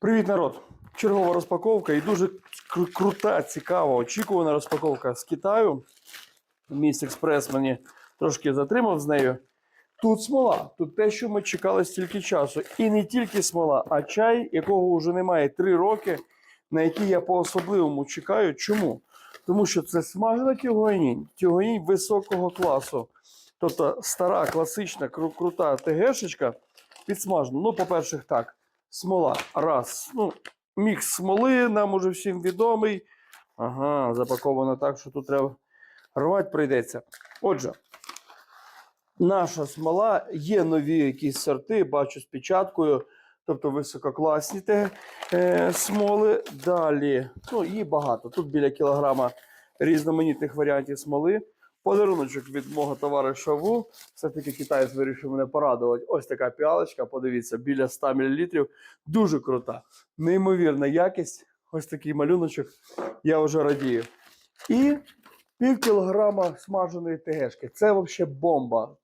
Привіт, народ! Чергова розпаковка і дуже кру- крута, цікава, очікувана розпаковка з Китаю. Міст Експрес мені трошки затримав з нею. Тут смола, тут те, що ми чекали стільки часу. І не тільки смола, а чай, якого вже немає 3 роки, на який я по-особливому чекаю. Чому? Тому що це смажена тюгонінь, тюгонінь високого класу. Тобто стара, класична, кру- крута ТГшечка підсмажена. Ну, по-перше, так, смола. Раз. Ну, мікс смоли нам уже всім відомий. Ага, запаковано так, що тут треба рвати прийдеться. Отже, наша смола, є нові якісь сорти, бачу з печаткою, тобто висококласні те, е, смоли. Далі, ну, її багато. Тут біля кілограма різноманітних варіантів смоли. Подаруночок від мого товариша Ву. Все-таки китаєць вирішив мене порадувати. Ось така піалочка, подивіться, біля 100 мл. Дуже крута. Неймовірна якість. Ось такий малюночок. Я вже радію. І пів кілограма смаженої тегешки. Це взагалі бомба.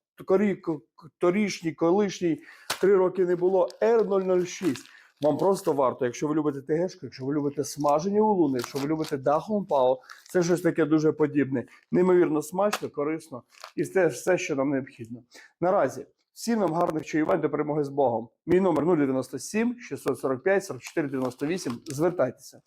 Торішній, колишній, три роки не було. R006. Вам просто варто, якщо ви любите тегешку, якщо ви любите смажені улуни, якщо ви любите дахунпао, це щось таке дуже подібне. Неймовірно смачно, корисно і це все, що нам необхідно. Наразі всім нам гарних чаювань до перемоги з Богом. Мій номер 097 645 44 98. Звертайтеся.